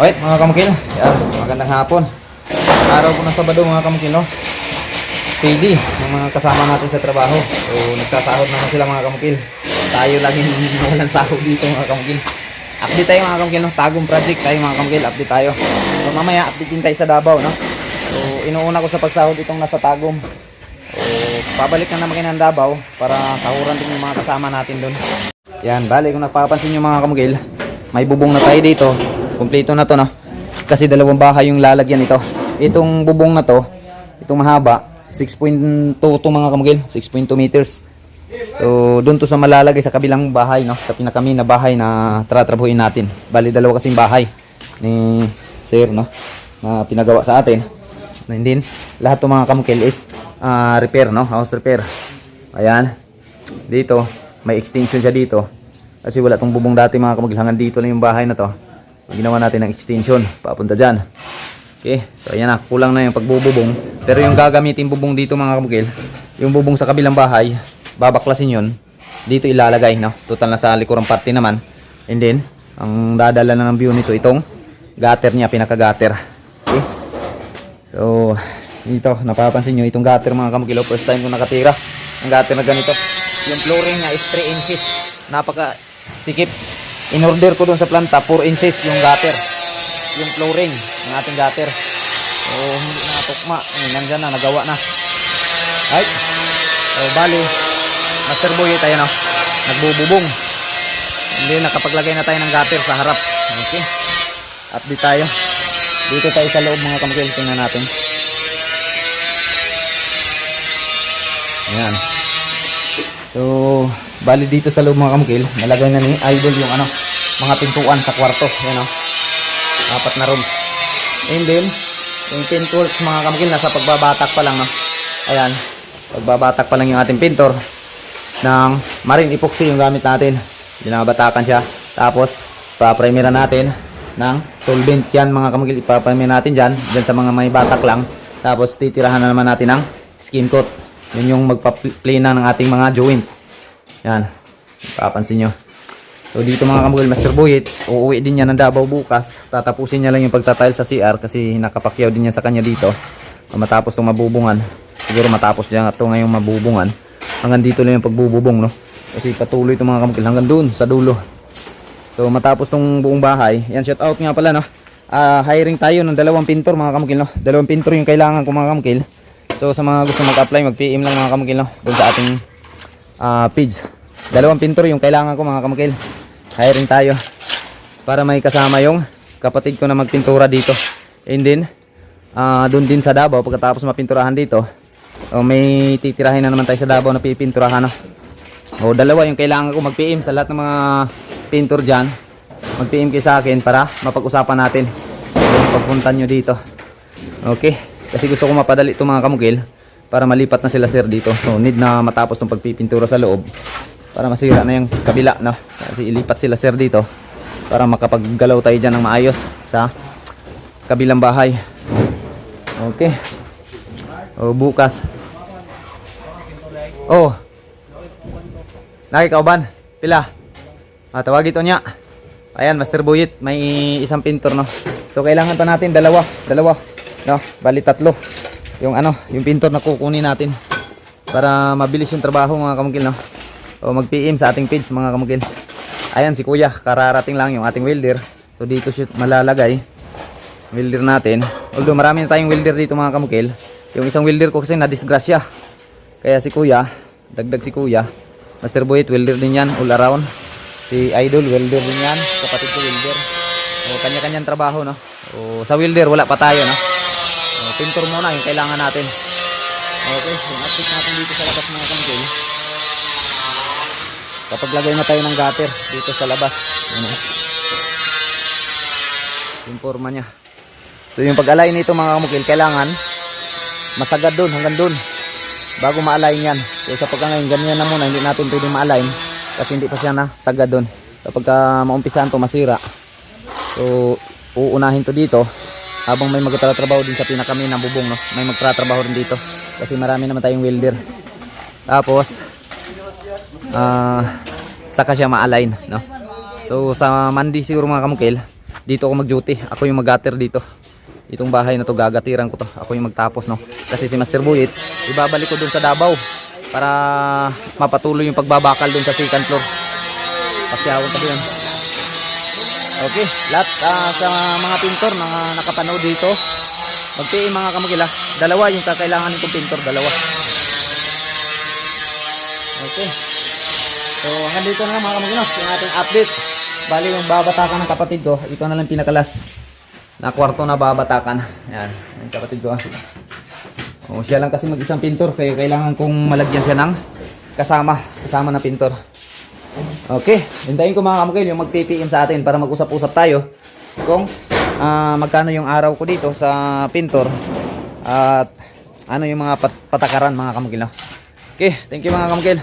Okay, mga kamukil. Yan, magandang hapon. Araw po ng Sabado mga kamukil, no? Steady, yung mga kasama natin sa trabaho. So, nagsasahod naman sila mga kamukil. Tayo lagi walang sahod dito mga kamukil. Update tayo mga kamukil, no? Tagong project tayo mga kamukil. Update tayo. So, mamaya update din tayo sa Davao, no? So, inuuna ko sa pagsahod itong nasa Tagum. So, pabalik na naman kayo ng Davao para sahuran din yung mga kasama natin doon. Yan, bali kung napapansin nyo mga kamugil, may bubong na tayo dito. Kompleto na to, no? Kasi dalawang bahay yung lalagyan ito. Itong bubong na to, itong mahaba, 6.2 to mga kamugil, 6.2 meters. So, doon to sa malalagay sa kabilang bahay, no? Sa pinakami na bahay na tratrabuhin natin. Bali, dalawa kasing bahay ni Sir, no? Na pinagawa sa atin. And then, lahat ng mga kamukil is ah, repair, no? House repair. Ayan. Dito, may extension siya dito. Kasi wala tong bubong dati mga kamukil. Hanggang dito lang yung bahay na to. Ginawa natin ng extension. Papunta dyan. Okay. So, ayan na. Kulang na yung pagbububong. Pero yung gagamitin bubong dito mga kamukil, yung bubong sa kabilang bahay, babaklasin yun. Dito ilalagay, no? Total na sa likurang parte naman. And then, ang dadala na ng view nito, itong gutter niya, pinaka-gutter. Okay. So, dito, napapansin nyo, itong gutter mga kamukilo, first time ko nakatira. Ang gutter na ganito. Yung flooring niya is 3 inches. Napaka sikip. In order ko dun sa planta, 4 inches yung gutter. Yung flooring ng ating gutter. So, hindi na tukma. Eh, nandyan na, nagawa na. Ay. So, bali, master boy tayo no. Nagbububong. Hindi, nakapaglagay na tayo ng gutter sa harap. Okay. Update tayo. Dito tayo sa loob mga kamukil. Tingnan natin. Ayan. So, bali dito sa loob mga kamukil, nalagay na ni Idol yung ano, mga pintuan sa kwarto. Ayan o. Apat na rooms. And then, yung pintworks mga kamukil, nasa pagbabatak pa lang. No? Ayan. Pagbabatak pa lang yung ating pintor ng marine epoxy yung gamit natin. Binabatakan siya. Tapos, pa-primeran natin ng solvent yan mga kamukil. Ipaprimer natin dyan, dyan sa mga may batak lang. Tapos, titirahan na naman natin ng skin coat. Yun yung magpa-play na ng ating mga joint. Yan. Papansin nyo. So dito mga kamugil, Master Boyet, uuwi din niya ng Davao bukas. Tatapusin niya lang yung pagtatile sa CR kasi nakapakyaw din niya sa kanya dito. Matapos itong mabubungan. Siguro matapos niya ito ngayong mabubungan. Hanggang dito lang yung pagbububong, no? Kasi patuloy itong mga kamugil hanggang dun sa dulo. So matapos tong buong bahay, yan shout out nga pala no. Ah, hiring tayo ng dalawang pintor mga kamukil no. Dalawang pintor yung kailangan ko mga kamukil. So sa mga gusto mag-apply, mag-PM lang mga kamukil no. Doon sa ating ah, page. Dalawang pintor yung kailangan ko mga kamukil. Hiring tayo para may kasama yung kapatid ko na magpintura dito. And then ah, doon din sa Davao pagkatapos mapinturahan dito. O may titirahin na naman tayo sa Davao na pipinturahan no. O dalawa yung kailangan ko mag-PM sa lahat ng mga pintor dyan. Mag-PM kayo sa akin para mapag-usapan natin pagpunta nyo dito. Okay. Kasi gusto ko mapadali itong mga kamukil para malipat na sila sir dito. So need na matapos ng pagpipintura sa loob para masira na yung kabila. No? Kasi ilipat sila sir dito para makapaggalaw tayo dyan ng maayos sa kabilang bahay. Okay. O bukas. Oh. Nakikauban. Pila. Ah, tawag ito niya. Ayan, Master Buyit, may isang pintor, no. So kailangan pa natin dalawa, dalawa, no. Bali tatlo. Yung ano, yung pintor na kukunin natin para mabilis yung trabaho mga kamugil, no. O mag-PM sa ating page mga kamugil. Ayan si Kuya, kararating lang yung ating welder. So dito siya malalagay. Welder natin. Although marami na tayong welder dito mga kamukil. Yung isang welder ko kasi na-disgrasya. Kaya si Kuya, dagdag si Kuya. Master Boyet, welder din yan, all around. Si Idol, welder din yan. Kapatid ko, welder. O, kanya-kanyang trabaho, no? O, sa welder, wala pa tayo, no? O, pintor muna, yung kailangan natin. Okay, yung update natin dito sa labas mga kamukil. Kapag lagay na tayo ng gutter dito sa labas. Ano? Yung forma niya. So yung pag-align nito mga kamukil, kailangan masagad dun, hanggang dun. Bago ma-align yan. So sa pagka ngayon, ganyan na muna, hindi natin pwede ma-align. Kasi hindi pa siya na sagad dun. Kapag ka maumpisahan to masira. So uunahin to dito. Habang may magtatrabaho din sa pinakami ng bubong. No? May magtatrabaho rin dito. Kasi marami naman tayong welder. Tapos, ah saka siya ma-align. No? So sa Monday siguro mga kamukil, dito ako mag-duty. Ako yung mag-gutter dito. Itong bahay na to gagatiran ko to. Ako yung magtapos no. Kasi si Master Buyit, ibabalik ko dun sa Davao para mapatuloy yung pagbabakal dun sa second floor. Pasyawan kasi yun. Okay, lahat ah, sa mga pintor na nakapanood dito, magtiin mga kamagila. Dalawa yung kakailangan nitong pintor, dalawa. Okay. So, hanggang dito na lang mga kamagila, yung ating update. Bali yung babatakan ng kapatid ko, ito na lang pinakalas na kwarto na babatakan. Yan, yung kapatid ko. O, siya lang kasi mag-isang pintor, kaya kailangan kong malagyan siya ng kasama, kasama na pintor. Okay, hintayin ko mga kamukil yung mag-TPM sa atin para mag-usap-usap tayo kung ah, magkano yung araw ko dito sa pintor at ano yung mga pat- patakaran mga kamukil. no? Okay, thank you mga kamukil.